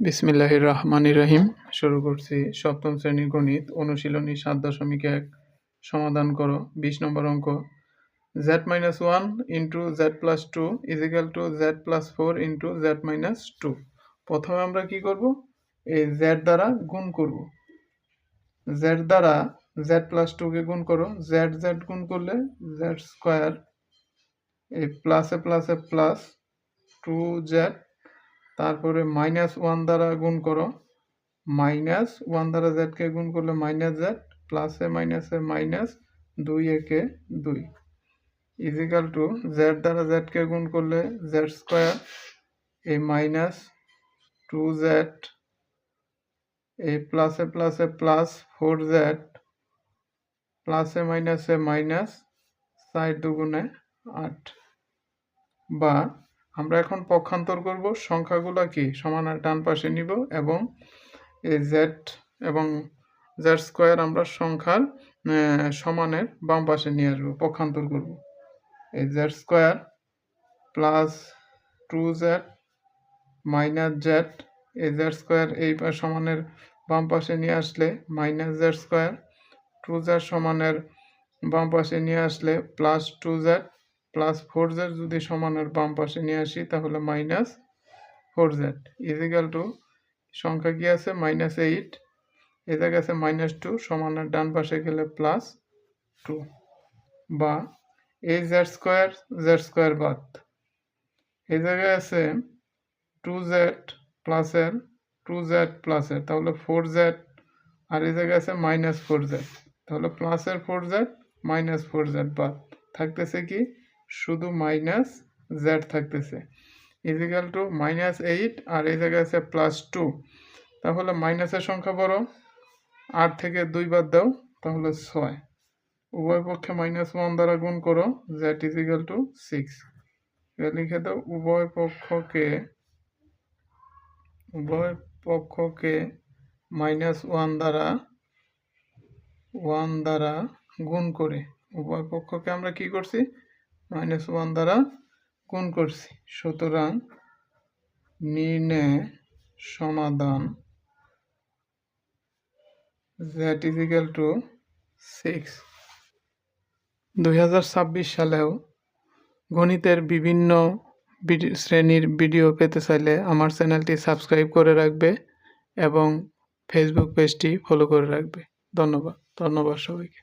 বিসমিল্লাহির রহমানির রহিম শুরু করছি সপ্তম শ্রেণির গণিত, অনুশীলনী সাত দশমিক এক। সমাধান করো, বিশ নম্বর অঙ্ক। Z minus one into Z plus two equal two Z plus four into Z minus two প্রথমে আমরা কি করব? এই জেড দ্বারা গুণ করব। জেড দ্বারা জেড প্লাস টুকে গুণ করো। জেড জেড গুণ করলে জেড স্কোয়ার এই প্লাসে প্লাসে প্লাস টু জেড তারপরে মাইনাস ওয়ান দ্বারা গুণ করো। মাইনাস ওয়ান দ্বারা জেডকে গুণ করলে মাইনাস জেড প্লাসে মাইনাসে মাইনাস দুই একে দুই। ইজিক্যাল টু জেড দ্বারা জেডকে গুণ করলে জেড স্কোয়ার এই মাইনাস টু জেড এই প্লাসে প্লাসে প্লাস ফোর জেড প্লাসে মাইনাসে মাইনাস সাইড দুগুণে আট। বা আমরা এখন পক্ষান্তর করব। সংখ্যাগুলো কি? সমানের ডান পাশে নিব এবং এই জেড এবং জেড স্কোয়ার আমরা সংখ্যার সমানের বাম পাশে নিয়ে আসব। পক্ষান্তর করব। এই Z square plus two Z minus Z এই জেড স্কোয়ার এই সমানের বাম পাশে নিয়ে আসলে minus Z square, two Z সমানের বাম পাশে নিয়ে আসলে plus two Z plus four Z যদি সমানের বাম পাশে নিয়ে আসি, তাহলে minus four Z equal two সংখ্যা কি আছে? মাইনাস এইট এ জায়গায় আছে মাইনাস টু সমানের ডান পাশে গেলে প্লাস টু বা এই জেড স্কোয়ার জেড স্কোয়ার বাদ। এই জায়গায় আছে টু জেড প্লাসের টু জেড প্লাসের তাহলে ফোর জেড আর এই জায়গায় আছে মাইনাস ফোর জেড তাহলে প্লাসের four Z minus four Z বাদ। থাকতেছে কি? শুধু মাইনাস জেড থাকতেছে। ইজিক্যাল টু মাইনাস এইট আর এই জায়গায় আছে প্লাস টু তাহলে মাইনাসের সংখ্যা বড়। আট থেকে দুই বাদ দাও, তাহলে ছয়। উভয় পক্ষে মাইনাস ওয়ান দ্বারা গুণ করো জেড ইজিক্যাল টু সিক্স লিখে দাও, উভয় পক্ষকে উভয় পক্ষকে মাইনাস ওয়ান দ্বারা ওয়ান দ্বারা গুণ করে। উভয় পক্ষকে আমরা কি করছি? মাইনাস ওয়ান দ্বারা গুণ করছি। সুতরাং নির্ণয় সমাধান জেড ইজিক্যাল টু সিক্স দুই হাজার ছাব্বিশ সালেও গণিতের বিভিন্ন শ্রেণির ভিডিও পেতে চাইলে আমার চ্যানেলটি সাবস্ক্রাইব করে রাখবে এবং ফেসবুক পেজটি ফলো করে রাখবে। ধন্যবাদ। ধন্যবাদ সবাইকে।